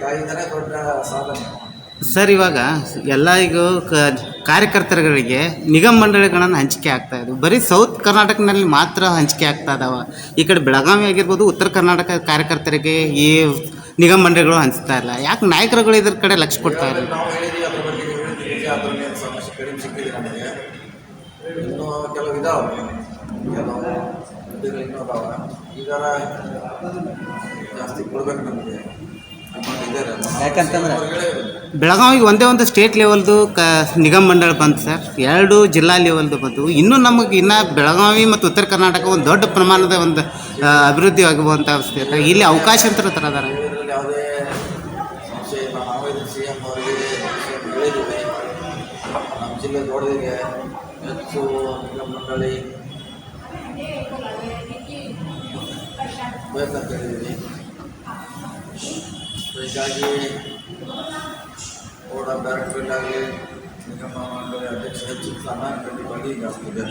ಇದನ್ನೇ ದೊಡ್ಡ ಸಾಧನೆ. ಸರ್ ಇವಾಗ ಎಲ್ಲ ಈಗ ಕ- ಕಾರ್ಯಕರ್ತರುಗಳಿಗೆ ನಿಗಮ ಮಂಡಳಿಗಳನ್ನು ಹಂಚಿಕೆ ಆಗ್ತಾ ಇದ್ದವು ಬರೀ ಸೌತ್ ಕರ್ನಾಟಕನಲ್ಲಿ ಮಾತ್ರ ಹಂಚಿಕೆ ಆಗ್ತಾ ಇದಾವೆ. ಈ ಕಡೆ ಬೆಳಗಾವಿ ಆಗಿರ್ಬೋದು ಉತ್ತರ ಕರ್ನಾಟಕ ಕಾರ್ಯಕರ್ತರಿಗೆ ಈ ನಿಗಮ ಮಂಡಳಿಗಳು ಹಂಚ್ತಾ ಇಲ್ಲ. ಯಾಕೆ ನಾಯಕರುಗಳು ಇದ್ರ ಕಡೆ ಲಕ್ಷ್ಯ ಕೊಡ್ತಾ ಇಲ್ಲ? ನಾವು ಹೇಳಿದ್ವಿ ಅದ್ರ ಬಗ್ಗೆ ನೀವು ಹೇಳಿದ್ವಿ ನಿಜ ಸಮಸ್ಯೆ ಕಡಿಮೆ ಸಿಕ್ಕಿದೆ ನಮಗೆ. ಇನ್ನೂ ಕೆಲವು ಇದಾವೆ. ಕೆಲವು ಹುದ್ದೆಗಳು ಇನ್ನೂ ಅದಾವ ಈಗಾರ ಜಾಸ್ತಿ ಕೊಡ್ಬೇಕು ನಮಗೆ. ಯಾಕಂತಂದ್ರೆ? ಬೆಳಗಾವಿಗೆ ಒಂದೇ ಒಂದು ಸ್ಟೇಟ್ ಲೆವೆಲ್ದು ಕ ನಿಗಮ ಮಂಡಳಿ ಬಂತು ಸರ್. ಎರಡು ಜಿಲ್ಲಾ ಲೆವೆಲ್ದು ಬಂತು. ಇನ್ನೂ ನಮಗೆ ಇನ್ನು ಬೆಳಗಾವಿ ಮತ್ತು ಉತ್ತರ ಕರ್ನಾಟಕ ಒಂದು ದೊಡ್ಡ ಪ್ರಮಾಣದ ಒಂದು ಅಭಿವೃದ್ಧಿ ಆಗುವಂಥ ಅವಸ್ಥೆ. ಇರ್ತದೆ ಇಲ್ಲಿ ಅವಕಾಶಂತರ ಅಂತ ಸಿ ನಮ್ಮ ಜಿಲ್ಲೆ ಹೆಚ್ಚು ಮಂಡಳಿ ಬೇಕಂತ ಹೀಗಾಗಿ ಬೋರ್ಡ್ ಆಫ್ ಡೈರೆಕ್ಟರ್ ಆಗಲಿ ನಿಗಮ ಮಂಡಳಿ ಅಧ್ಯಕ್ಷ ಹೆಚ್ಚು ಸ್ಥಾನ ಕಟ್ಟಿ ಜಾಸ್ತಿ ಇದೆ.